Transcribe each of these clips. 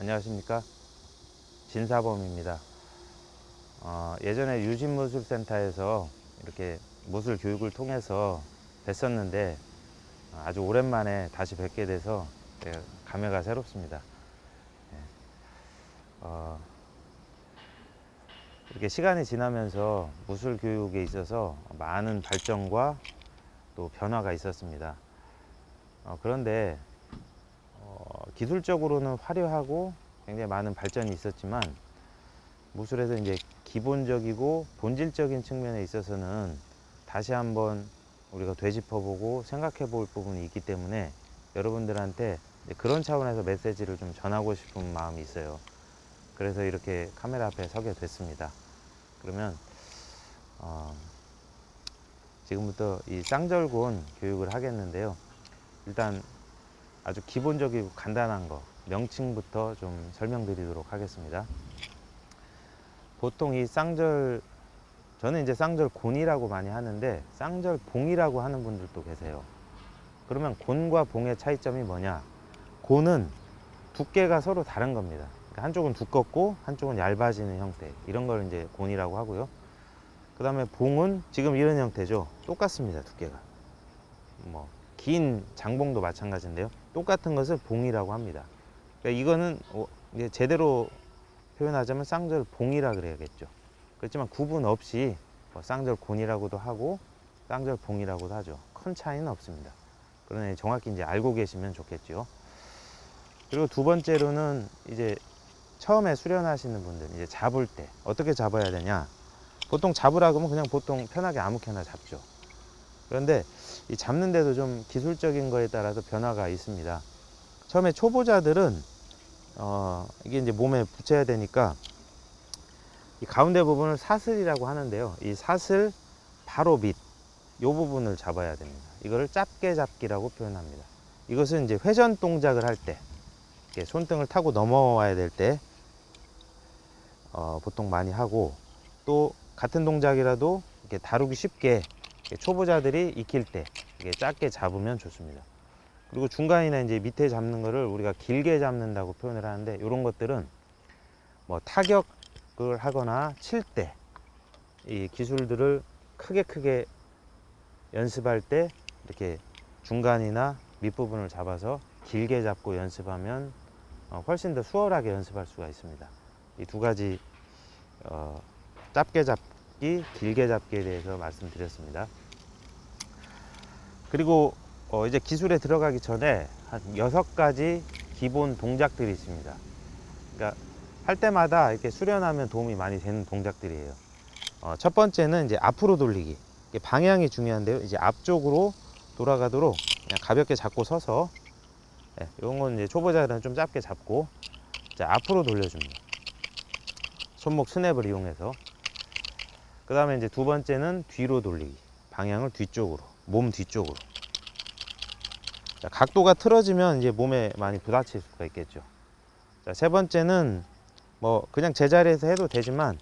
안녕하십니까 진사범입니다. 어, 예전에 유진무술센터에서 이렇게 무술 교육을 통해서 뵀었는데 어, 아주 오랜만에 다시 뵙게 돼서 네, 감회가 새롭습니다. 네. 어, 이렇게 시간이 지나면서 무술 교육에 있어서 많은 발전과 또 변화가 있었습니다. 어, 그런데 어, 기술적으로는 화려하고 굉장히 많은 발전이 있었지만 무술에서 이제 기본적이고 본질적인 측면에 있어서는 다시 한번 우리가 되짚어보고 생각해 볼 부분이 있기 때문에 여러분들한테 그런 차원에서 메시지를 좀 전하고 싶은 마음이 있어요. 그래서 이렇게 카메라 앞에 서게 됐습니다. 그러면 어, 지금부터 이 쌍절곤 교육을 하겠는데요. 일단 아주 기본적이고 간단한 거 명칭부터 좀 설명드리도록 하겠습니다. 보통 이 쌍절 저는 이제 쌍절곤이라고 많이 하는데 쌍절봉이라고 하는 분들도 계세요. 그러면 곤과 봉의 차이점이 뭐냐? 곤은 두께가 서로 다른 겁니다. 그러니까 한쪽은 두껍고 한쪽은 얇아지는 형태 이런 걸 이제 곤이라고 하고요. 그 다음에 봉은 지금 이런 형태죠. 똑같습니다. 두께가. 뭐 긴 장봉도 마찬가지인데요. 똑같은 것을 봉이라고 합니다. 그러니까 이거는 어, 이제 제대로 표현하자면 쌍절 봉이라 그래야겠죠. 그렇지만 구분 없이 뭐 쌍절 곤이라고도 하고 쌍절 봉이라고도 하죠. 큰 차이는 없습니다. 그러니 정확히 이제 알고 계시면 좋겠죠. 그리고 두 번째로는 이제 처음에 수련하시는 분들 이제 잡을 때 어떻게 잡아야 되냐? 보통 잡으라 그러면 그냥 보통 편하게 아무렇게나 잡죠. 그런데 이 잡는데도 좀 기술적인 거에 따라서 변화가 있습니다. 처음에 초보자들은 어, 이게 이제 몸에 붙여야 되니까 이 가운데 부분을 사슬이라고 하는데요. 이 사슬 바로 밑, 요 부분을 잡아야 됩니다. 이거를 짧게 잡기라고 표현합니다. 이것은 이제 회전 동작을 할 때, 손등을 타고 넘어와야 될 때, 어, 보통 많이 하고, 또 같은 동작이라도 이렇게 다루기 쉽게 초보자들이 익힐 때, 짧게 잡으면 좋습니다. 그리고 중간이나 이제 밑에 잡는 거를 우리가 길게 잡는다고 표현을 하는데, 이런 것들은 뭐 타격을 하거나 칠 때, 이 기술들을 크게 크게 연습할 때 이렇게 중간이나 밑부분을 잡아서 길게 잡고 연습하면 어, 훨씬 더 수월하게 연습할 수가 있습니다. 이 두 가지 어, 짧게 잡기, 길게 잡기에 대해서 말씀드렸습니다. 그리고 어, 이제 기술에 들어가기 전에 한 여섯 가지 기본 동작들이 있습니다. 그러니까 할 때마다 이렇게 수련하면 도움이 많이 되는 동작들이에요. 어, 첫 번째는 이제 앞으로 돌리기. 방향이 중요한데요. 이제 앞쪽으로 돌아가도록 그냥 가볍게 잡고 서서 예, 이런 건 이제 초보자들은 좀 짧게 잡고 자, 앞으로 돌려줍니다. 손목 스냅을 이용해서 그 다음에 이제 두 번째는 뒤로 돌리기. 방향을 뒤쪽으로, 몸 뒤쪽으로. 자, 각도가 틀어지면 이제 몸에 많이 부딪힐 수가 있겠죠. 자, 세 번째는 뭐 그냥 제자리에서 해도 되지만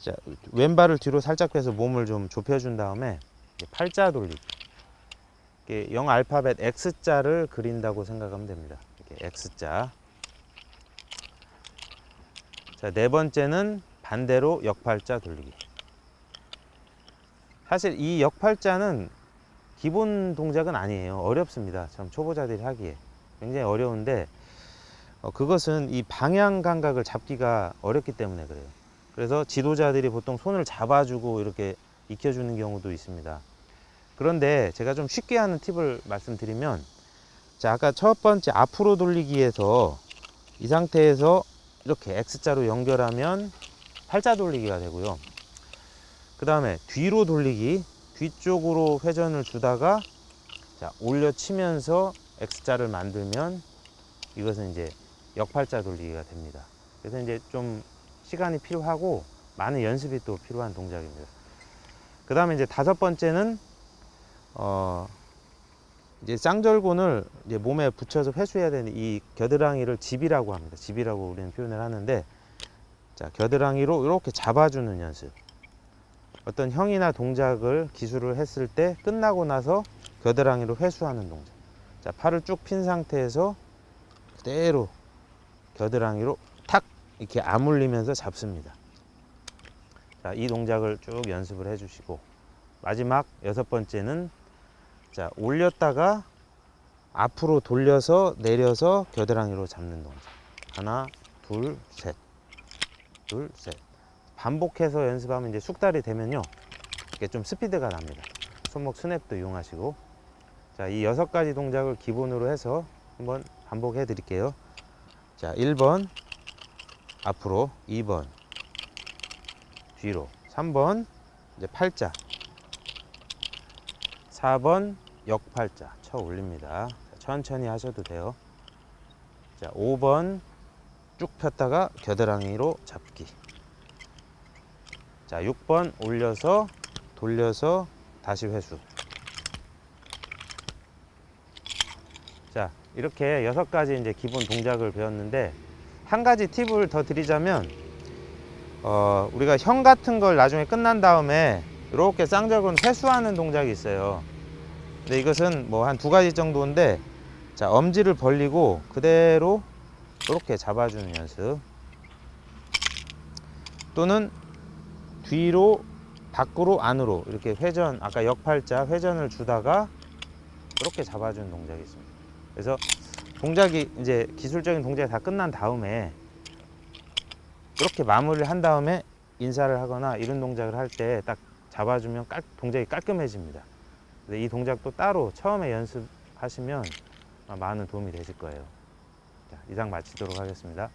자, 왼발을 뒤로 살짝 빼서 몸을 좀 좁혀준 다음에 팔자 돌리기. 이렇게 영 알파벳 X자를 그린다고 생각하면 됩니다. 이렇게 X자. 자, 네 번째는 반대로 역팔자 돌리기. 사실 이 역팔자는 기본 동작은 아니에요. 어렵습니다. 참 초보자들이 하기에. 굉장히 어려운데, 어, 그것은 이 방향 감각을 잡기가 어렵기 때문에 그래요. 그래서 지도자들이 보통 손을 잡아주고 이렇게 익혀주는 경우도 있습니다. 그런데 제가 좀 쉽게 하는 팁을 말씀드리면, 자, 아까 첫 번째 앞으로 돌리기에서 이 상태에서 이렇게 X자로 연결하면 팔자 돌리기가 되고요. 그 다음에 뒤로 돌리기, 뒤쪽으로 회전을 주다가 자, 올려 치면서 X자를 만들면 이것은 이제 역팔자 돌리기가 됩니다. 그래서 이제 좀 시간이 필요하고 많은 연습이 또 필요한 동작입니다. 그 다음에 이제 다섯 번째는 어 이제 쌍절곤을 이제 몸에 붙여서 회수해야 되는 이 겨드랑이를 집이라고 합니다. 집이라고 우리는 표현을 하는데 자 겨드랑이로 이렇게 잡아주는 연습. 어떤 형이나 동작을 기술을 했을 때 끝나고 나서 겨드랑이로 회수하는 동작. 자 팔을 쭉 핀 상태에서 그대로 겨드랑이로 탁 이렇게 아물리면서 잡습니다. 자, 이 동작을 쭉 연습을 해주시고 마지막 여섯 번째는 자 올렸다가 앞으로 돌려서 내려서 겨드랑이로 잡는 동작. 하나, 둘, 셋, 둘, 셋. 반복해서 연습하면 이제 숙달이 되면요, 이게 좀 스피드가 납니다. 손목 스냅도 이용하시고, 자, 이 여섯 가지 동작을 기본으로 해서 한번 반복해 드릴게요. 자, 1번 앞으로, 2번 뒤로, 3번 이제 팔자, 4번 역팔자 쳐 올립니다. 자, 천천히 하셔도 돼요. 자, 5번 쭉 폈다가 겨드랑이로 잡기. 자, 6번 올려서 돌려서 다시 회수. 자, 이렇게 여섯 가지 이제 기본 동작을 배웠는데 한 가지 팁을 더 드리자면 어, 우리가 형 같은 걸 나중에 끝난 다음에 이렇게 쌍절곤 회수하는 동작이 있어요. 근데 이것은 뭐 한 두 가지 정도인데 자 엄지를 벌리고 그대로 이렇게 잡아주는 연습 또는 뒤로 밖으로 안으로 이렇게 회전 아까 역팔자 회전을 주다가 이렇게 잡아주는 동작이 있습니다 그래서 동작이 이제 기술적인 동작이 다 끝난 다음에 이렇게 마무리를 한 다음에 인사를 하거나 이런 동작을 할 때 딱 잡아주면 깔, 동작이 깔끔해집니다 이 동작도 따로 처음에 연습하시면 많은 도움이 되실 거예요. 자, 이상 마치도록 하겠습니다.